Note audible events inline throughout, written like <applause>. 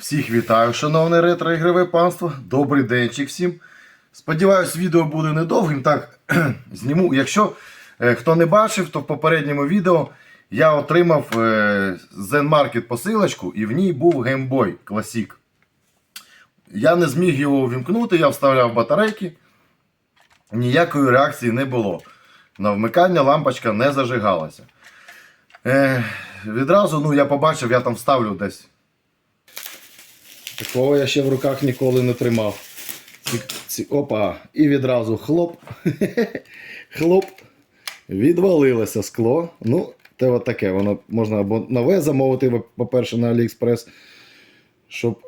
Всіх вітаю, шановне ретро-ігрове панство. Добрий денчик всім. Сподіваюсь, відео буде недовгим. Так, <clears throat> зніму. Якщо е, хто не бачив, то в попередньому відео я отримав е, Zen Market посилочку і в ній був Game Boy Classic. Я не зміг його увімкнути, я вставляв батарейки. Ніякої реакції не було. На вмикання лампочка не зажигалася. Е, відразу ну, я побачив, я там вставлю десь. Такого я ще в руках ніколи не тримав. Опа, і відразу хлоп. <laughs> хлоп. Відвалилося скло. Ну, те от таке. Воно можна або нове замовити, по-перше, на AliExpress, щоб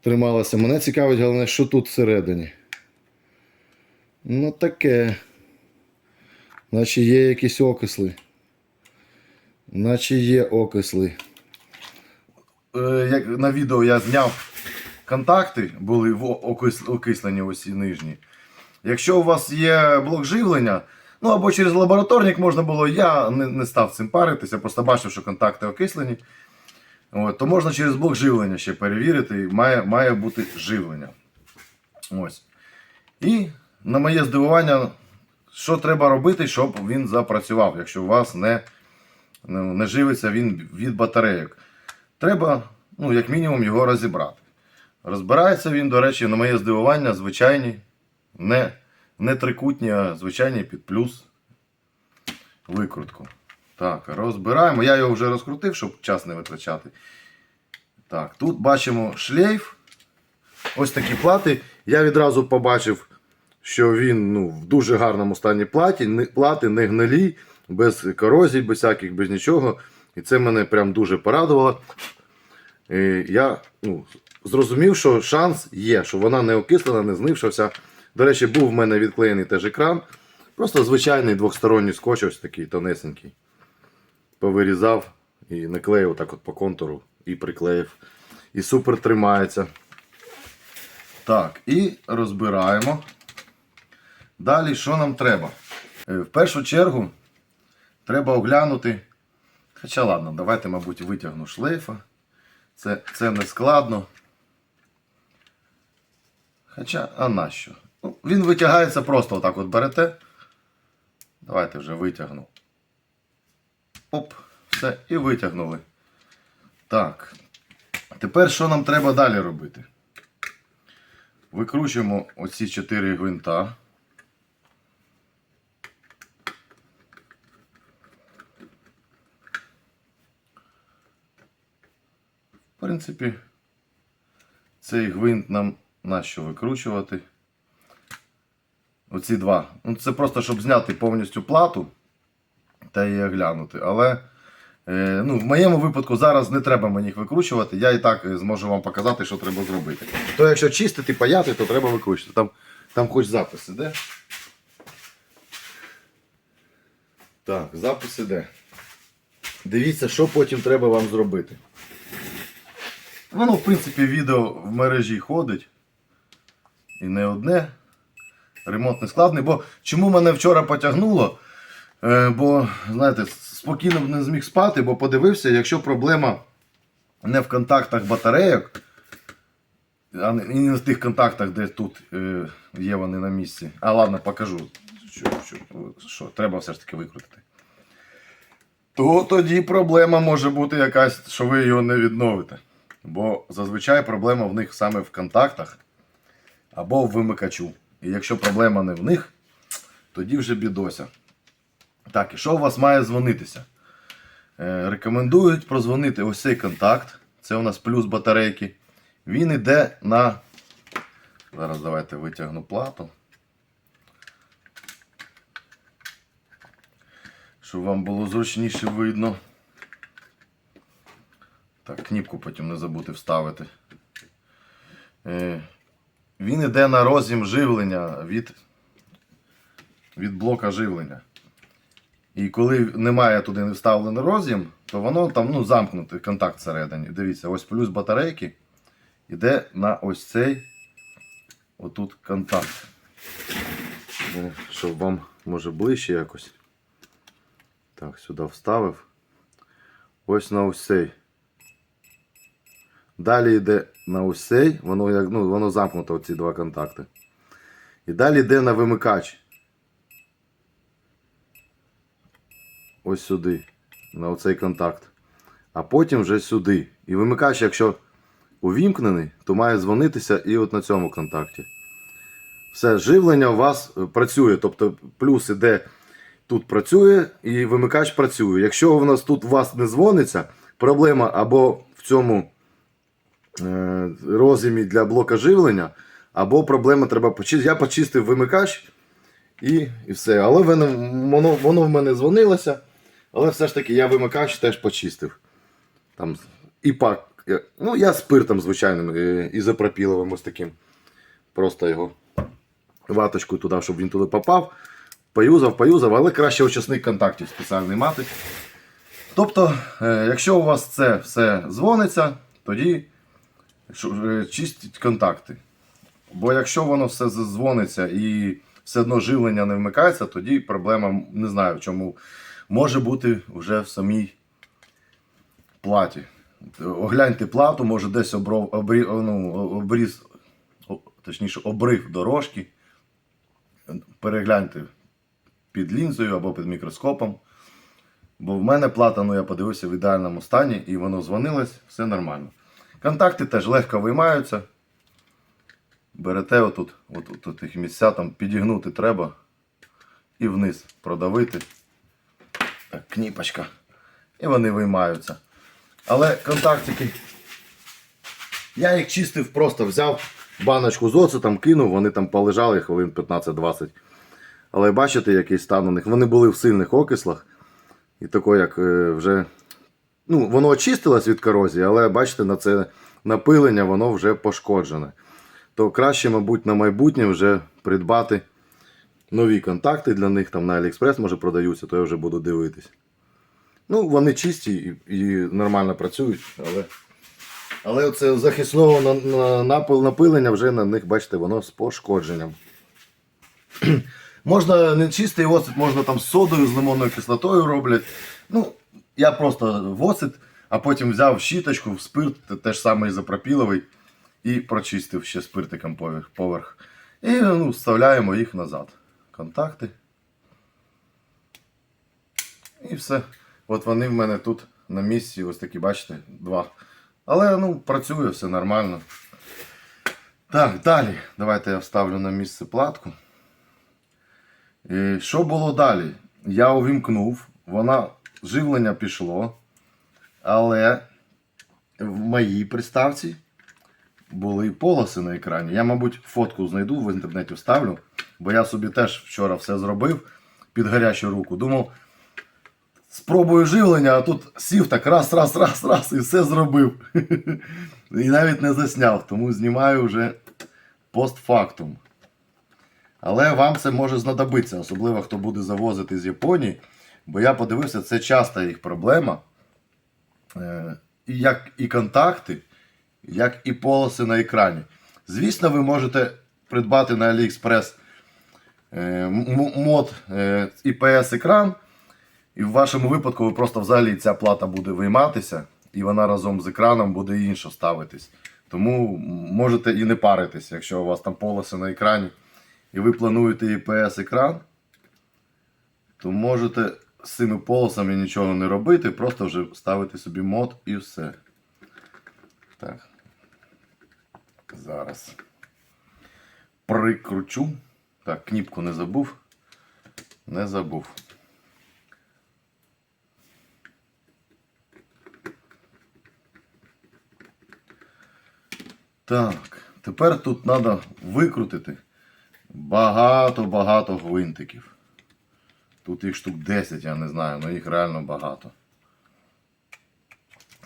трималося. Мене цікавить, головне, що тут всередині. Ну, таке. Наче є якісь окисли. Наче є окисли. Е, як на відео я зняв контакти, були окислені ось нижні. Якщо у вас є блок живлення, ну або через лабораторник можна було, я не, не став цим паритися, просто бачив, що контакти окислені. От, то можна через блок живлення ще перевірити, має, має бути живлення. Ось. І на моє здивування, що треба робити, щоб він запрацював, якщо у вас не, не живиться він від батарейок. Треба, ну, як мінімум, його розібрати. Розбирається він, до речі, на моє здивування, звичайні, не, не трикутні, а звичайні під плюс викрутку. Так, розбираємо. Я його вже розкрутив, щоб час не витрачати. Так, тут бачимо шлейф. Ось такі плати. Я відразу побачив, що він ну, в дуже гарному стані платі, плати не гнилі, без корозій, без всяких, без нічого. І це мене прям дуже порадувало. Е, Я ну, зрозумів, що шанс є, що вона не окислена, не знившася. До речі, був в мене відклеєний теж екран. Просто звичайний двосторонній скотч, ось такий тонесенький. Повирізав і наклеїв так от по контуру і приклеїв. І супер тримається. Так, і розбираємо. Далі, що нам треба? Е, В першу чергу треба оглянути. Хоча ладно, давайте, мабуть, витягну шлейфа. Це, це не складно. Хоча, а нащо? Ну, він витягається просто отак от берете. Давайте вже витягну. Оп, все, і витягнули. Так. Тепер що нам треба далі робити? Викручуємо оці чотири гвинта. В принципі, цей гвинт нам нащо викручувати. Оці два. Ну, це просто щоб зняти повністю плату та її оглянути. Але е, ну, в моєму випадку зараз не треба мені їх викручувати. Я і так е, зможу вам показати, що треба зробити. То якщо чистити, паяти, то треба викручувати. Там, там хоч запис іде. Так, запис іде. Дивіться, що потім треба вам зробити. Воно, в принципі, відео в мережі ходить. І не одне. Ремонт не складний. Бо чому мене вчора потягнуло? Е, бо, знаєте, спокійно не зміг спати, бо подивився, якщо проблема не в контактах батарейок, а не не в тих контактах, де тут е, є вони на місці. А ладно, покажу. Що, що, що треба все ж таки викрутити. То тоді проблема може бути якась, що ви його не відновите. Бо зазвичай проблема в них саме в контактах або в вимикачу. І якщо проблема не в них, тоді вже бідося. Так, і що у вас має дзвонитися? Е, рекомендують прозвонити ось цей контакт. Це у нас плюс батарейки. Він йде на. Зараз давайте витягну плату. Щоб вам було зручніше видно. Так, кніпку потім не забути вставити. Е, він йде на роз'єм живлення від, від блока живлення. І коли немає туди не вставлений роз'єм, то воно там ну, замкнутий контакт всередині. Дивіться, ось плюс батарейки йде на ось цей отут контакт. Ну, Щоб вам може ближче якось. Так, сюди вставив. Ось на ось цей. Далі йде на ось цей, воно, ну, воно замкнуто, ці два контакти. І далі йде на вимикач. Ось сюди, на оцей контакт. А потім вже сюди. І вимикач, якщо увімкнений, то має дзвонитися і от на цьому контакті. Все, живлення у вас е, працює. Тобто плюс іде тут працює і вимикач працює. Якщо у нас тут у вас не дзвониться, проблема або в цьому розімі для блока живлення, або проблема треба почистити. Я почистив вимикач і, і все. Але воно, воно, в мене дзвонилося. Але все ж таки я вимикач теж почистив. Там і пак. Ну, я спиртом звичайним е, ізопропіловим ось таким. Просто його ваточку туди, щоб він туди попав. Поюзав, поюзав, але краще очисник контактів спеціальний мати. Тобто, е, якщо у вас це все дзвониться, тоді е, чистіть контакти. Бо якщо воно все дзвониться і все одно живлення не вмикається, тоді проблема не знаю в чому може бути вже в самій платі. Огляньте плату, може десь обров, обрі, ну, обріз, точніше, обрив дорожки. Перегляньте під лінзою або під мікроскопом. Бо в мене плата, ну я подивився в ідеальному стані і воно дзвонилось, все нормально. Контакти теж легко виймаються. Берете отут, отут, от їх місця, там підігнути треба і вниз продавити. Так, кніпочка. І вони виймаються. Але контактики. Я їх чистив, просто взяв баночку з оцетом, кинув, вони там полежали хвилин 15-20. Але бачите, який стан у них. Вони були в сильних окислах. І тако, як е, вже. Ну, воно очистилось від корозії, але бачите, на це напилення воно вже пошкоджене. То краще, мабуть, на майбутнє вже придбати нові контакти для них там на AliExpress може продаються, то я вже буду дивитись. Ну, вони чисті і, і нормально працюють, але. Але оце захисного на, на, напил- напилення вже на них, бачите, воно з пошкодженням. <clears throat> можна не чистий оцет, можна там з содою, з лимонною кислотою роблять. Ну, я просто в а потім взяв щіточку, спирт, те- теж саме ізопропіловий, і прочистив ще спиртиком поверх. поверх. І ну, вставляємо їх назад. Контакти. І все. От вони в мене тут на місці, ось такі, бачите, два. Але ну, працює все нормально. Так, далі. Давайте я вставлю на місце платку. І що було далі? Я увімкнув, вона живлення пішло, але в моїй приставці були полоси на екрані. Я, мабуть, фотку знайду в інтернеті вставлю, бо я собі теж вчора все зробив під гарячу руку. Думав, спробую живлення, а тут сів так раз, раз, раз, раз і все зробив. <laughs> І навіть не засняв, тому знімаю вже постфактум. Але вам це може знадобитися, особливо хто буде завозити з Японії. Бо я подивився, це часто їх проблема. Е, як і контакти, як і полоси на екрані. Звісно, ви можете придбати на AliExpress е, мод е, IPS екран. І в вашому випадку ви просто взагалі ця плата буде вийматися, і вона разом з екраном буде інша ставитись. Тому можете і не паритись, якщо у вас там полоси на екрані, і ви плануєте IPS екран, то можете з цими полосами нічого не робити, просто вже ставити собі мод і все. Так. Зараз прикручу. Так, кніпку не забув. Не забув. Так, тепер тут треба викрутити багато-багато гвинтиків. Тут їх штук 10, я не знаю, але їх реально багато.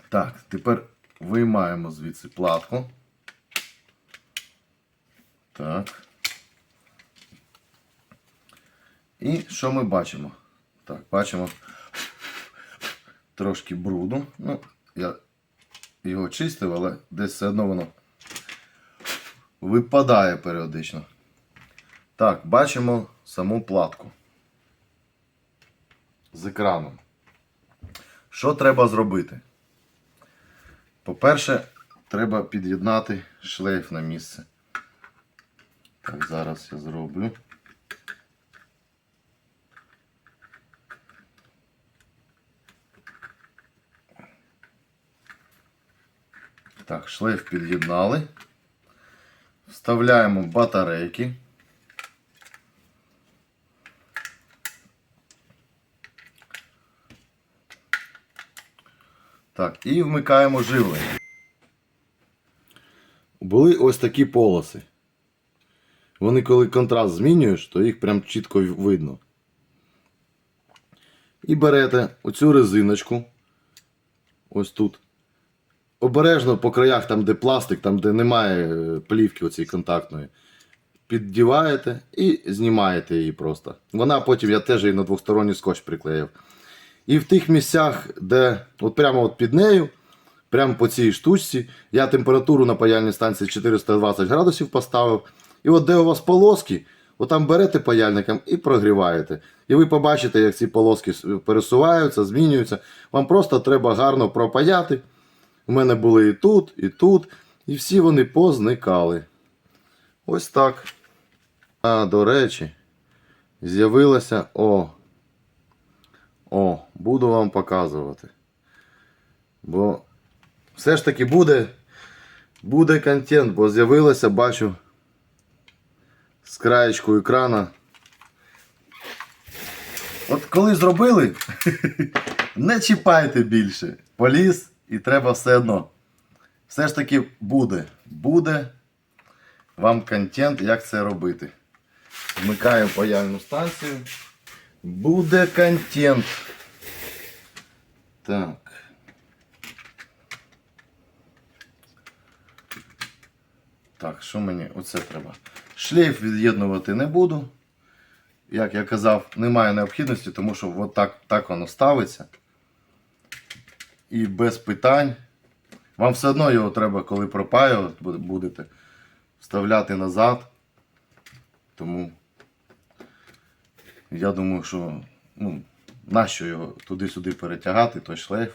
Так, тепер виймаємо звідси платку. Так. І що ми бачимо? Так, бачимо трошки бруду. Ну, я його чистив, але десь все одно воно випадає періодично. Так, бачимо саму платку з екраном. Що треба зробити? По-перше, треба під'єднати шлейф на місце. Так, зараз я зроблю. Так, шлейф під'єднали. Вставляємо батарейки. Так, і вмикаємо живлення. Були ось такі полоси. Вони, коли контраст змінюєш, то їх прям чітко видно. І берете оцю резиночку. Ось тут. Обережно по краях, там, де пластик, там, де немає е, плівки оцієї контактної. Піддіваєте і знімаєте її просто. Вона потім я теж її на двосторонній скотч приклеїв. І в тих місцях, де от прямо от під нею, прямо по цій штучці, я температуру на паяльній станції 420 градусів поставив. І от де у вас полоски, от там берете паяльником і прогріваєте. І ви побачите, як ці полоски пересуваються, змінюються. Вам просто треба гарно пропаяти. У мене були і тут, і тут, і всі вони позникали. Ось так. А, до речі, з'явилося о. О, буду вам показувати. Бо все ж таки буде, буде контент, бо з'явилося, бачу, з краєчку екрана. От коли зробили, <laughs> не чіпайте більше. Поліз і треба все одно. Все ж таки буде. Буде вам контент, як це робити. Вмикаю паяльну станцію. Буде контент. Так. Так, що мені оце треба? Шлейф від'єднувати не буду. Як я казав, немає необхідності, тому що от так, так воно ставиться. І без питань. Вам все одно його треба, коли пропаювати будете, вставляти назад. Тому я думаю, що ну, нащо його туди-сюди перетягати, той шлейф.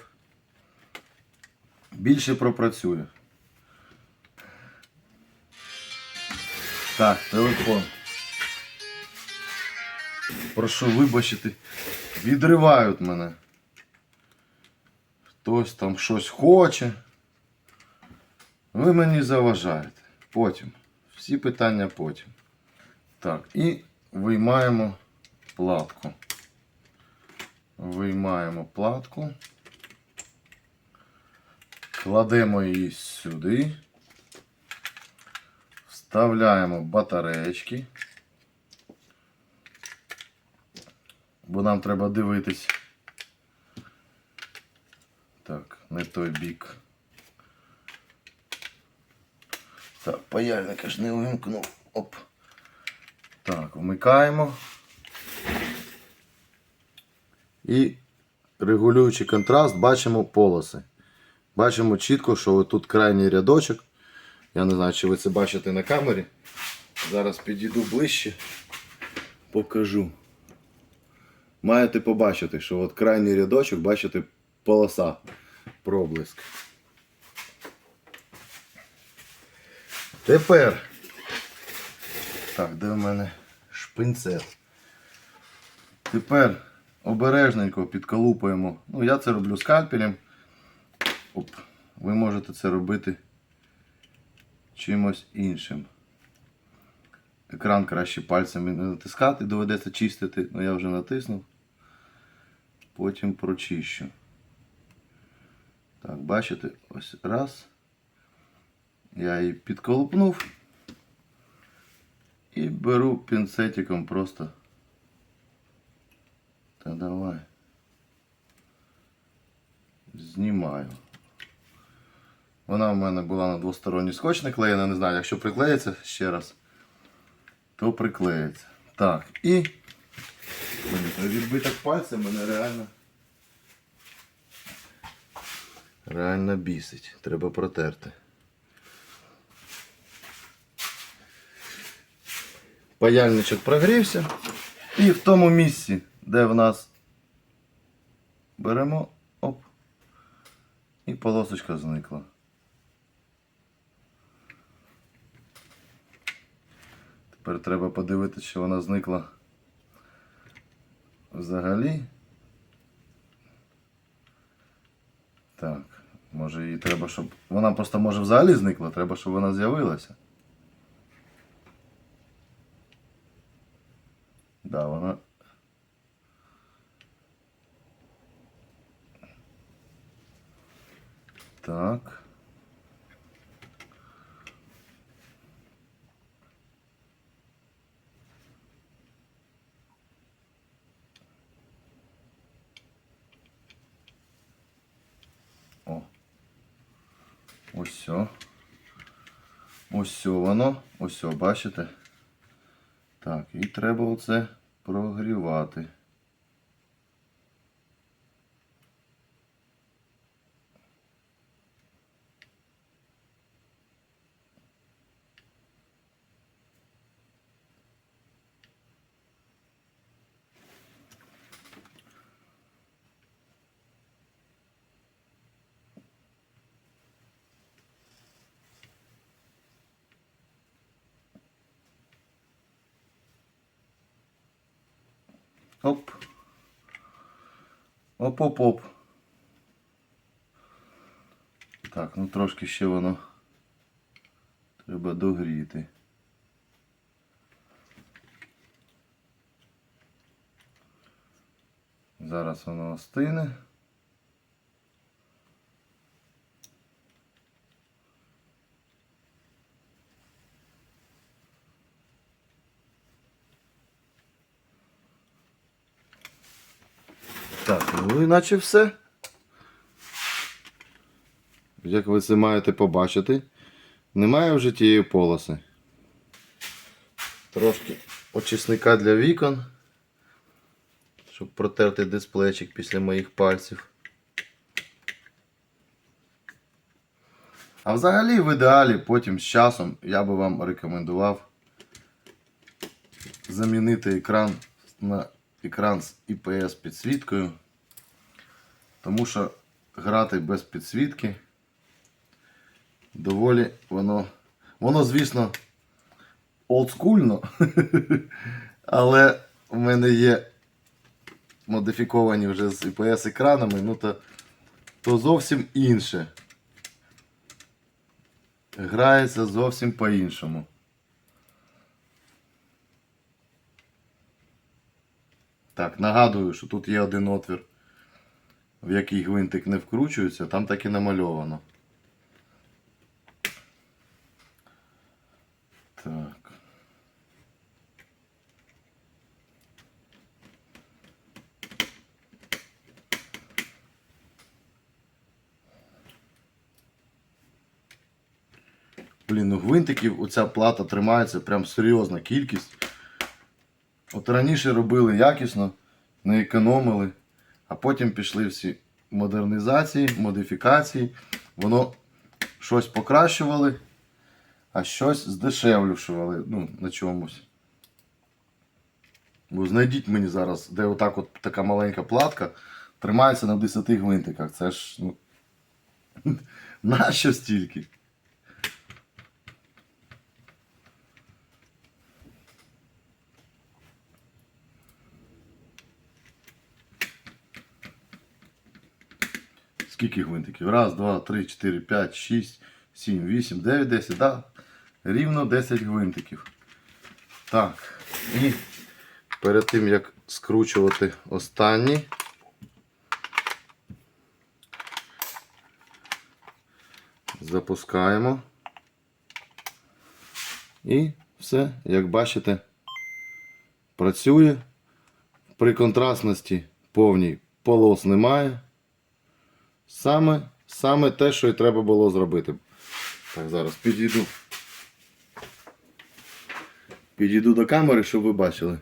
Більше пропрацює. Так, телефон. Прошу вибачити. Відривають мене. Хтось там щось хоче. Ви мені заважаєте. Потім. Всі питання потім. Так, і виймаємо платку. Виймаємо платку. Кладемо її сюди. Вставляємо батареечки. Бо нам треба дивитись. Так, не той бік. Так, паяльника ж не увімкнув. Оп. Так, вмикаємо. І регулюючи контраст, бачимо полоси. Бачимо чітко, що тут крайній рядочок. Я не знаю, чи ви це бачите на камері. Зараз підійду ближче, покажу. Маєте побачити, що от крайній рядочок, бачите, полоса, проблиск. Тепер. Так, де в мене шпинцет? Тепер обережненько підколупуємо. Ну, я це роблю скальпелем. Оп. Ви можете це робити чимось іншим. Екран краще пальцями не натискати, доведеться чистити, але я вже натиснув. Потім прочищу. Так, бачите, ось раз. Я її підколупнув. І беру пінцетиком просто. Та давай. Знімаю. Вона в мене була на двосторонній скотч наклеєна, не знаю, якщо приклеїться ще раз, то приклеїться. Так, і відбиток пальця мене реально. Реально бісить. Треба протерти. Паяльничок прогрівся. І в тому місці, де в нас беремо оп, і полосочка зникла. Тепер треба подивитися, чи вона зникла взагалі. Так, може її треба, щоб... Вона просто може взагалі зникла, треба, щоб вона з'явилася. Да, вона Так. О. Ось. Ось воно. Ось бачите? Так, і треба оце прогрівати. Оп. Оп-оп-оп. Так, ну трошки ще воно треба догріти. Зараз воно остине. Так, ну іначе все. Як ви це маєте побачити, немає вже тієї полоси. Трошки очисника для вікон, щоб протерти дисплейчик після моїх пальців. А взагалі в ідеалі потім з часом я би вам рекомендував замінити екран на екран з IPS підсвіткою. Тому що грати без підсвітки доволі воно. Воно, звісно, олдскульно, <laughs> але в мене є модифіковані вже з IPS екранами, ну то, то зовсім інше. Грається зовсім по-іншому. Так, нагадую, що тут є один отвір, в який гвинтик не вкручується, там так і намальовано. Так. Блін, ну гвинтиків оця плата тримається прям серйозна кількість. От раніше робили якісно, не економили, а потім пішли всі модернізації, модифікації. Воно щось покращували, а щось здешевлювали ну, на чомусь. Знайдіть мені зараз, де отак от така маленька платка тримається на 10 гвинтиках. Це ж, ну. <laughs> Нащо стільки? Скільки гвинтиків? Раз, два, три, чотири, п'ять, шість, сім, вісім, дев'ять, десять. Да? Рівно 10 гвинтиків. Так. І перед тим як скручувати останній. Запускаємо. І все, як бачите, працює. При контрастності повній полос немає. Саме, саме те, що і треба було зробити. Так, зараз підійду. Підійду до камери, щоб ви бачили.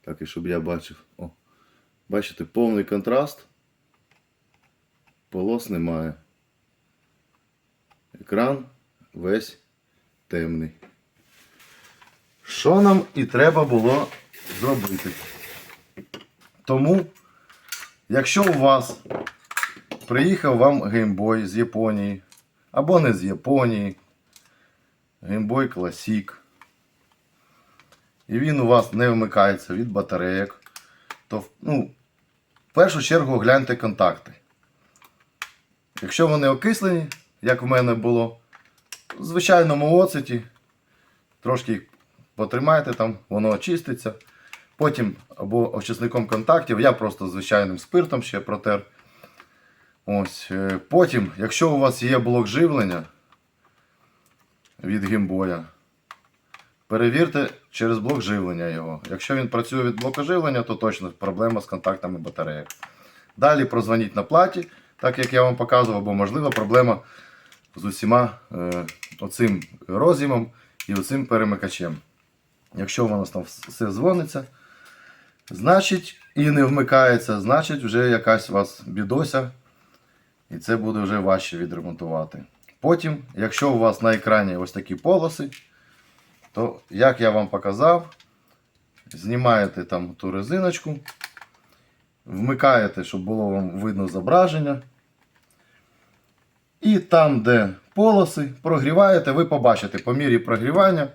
Так, і щоб я бачив. О. Бачите, повний контраст. Полос немає. Екран весь темний. Що нам і треба було зробити? Тому, якщо у вас приїхав вам геймбой з Японії, або не з Японії, геймбой Classic, і він у вас не вмикається від батарейок, то ну, в першу чергу гляньте контакти. Якщо вони окислені, як в мене було, в звичайному оцеті, трошки їх потримайте там, воно очиститься. Потім або очисником контактів, я просто звичайним спиртом ще протер. Ось. е, Потім, якщо у вас є блок живлення від геймбоя, перевірте через блок живлення його. Якщо він працює від блоку живлення, то точно проблема з контактами батареїк. Далі прозвоніть на платі, так як я вам показував, бо можливо проблема з усіма е, оцим роз'ємом і оцим перемикачем. Якщо у вас там все дзвониться, значить і не вмикається, значить вже якась у вас бідося, і це буде вже важче відремонтувати. Потім, якщо у вас на екрані ось такі полоси, то як я вам показав, знімаєте там ту резиночку, вмикаєте, щоб було вам видно зображення. І там, де полоси, прогріваєте, ви побачите по мірі прогрівання,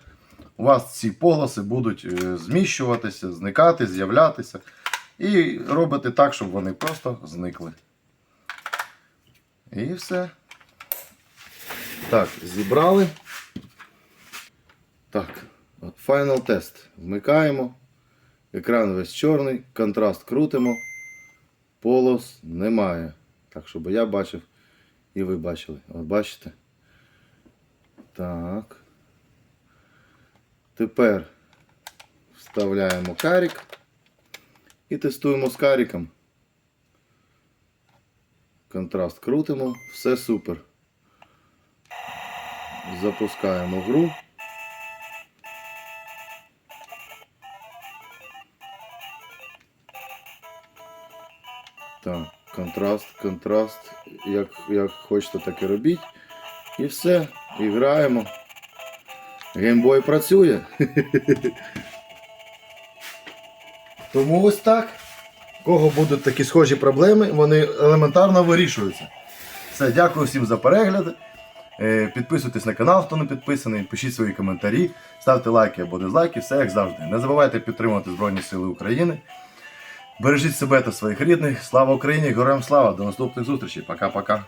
у вас ці полоси будуть е, зміщуватися, зникати, з'являтися. І робите так, щоб вони просто зникли. І все. Так, зібрали. Так, от Final тест. Вмикаємо. Екран весь чорний, контраст крутимо. Полос немає. Так, щоб я бачив і ви бачили. От бачите? Так. Тепер вставляємо карік і тестуємо з каріком. Контраст крутимо, все супер. Запускаємо гру. Так, контраст, контраст. Як, як хочете, так і робіть. І все. І граємо. Геймбой працює. <laughs> Тому ось так. Кого будуть такі схожі проблеми, вони елементарно вирішуються. Все, дякую всім за перегляд. Е, Підписуйтесь на канал, хто не підписаний, пишіть свої коментарі, ставте лайки або дизлайки, все як завжди. Не забувайте підтримувати Збройні Сили України. Бережіть себе та своїх рідних. Слава Україні! Героям слава! До наступних зустрічей. Пока-пока.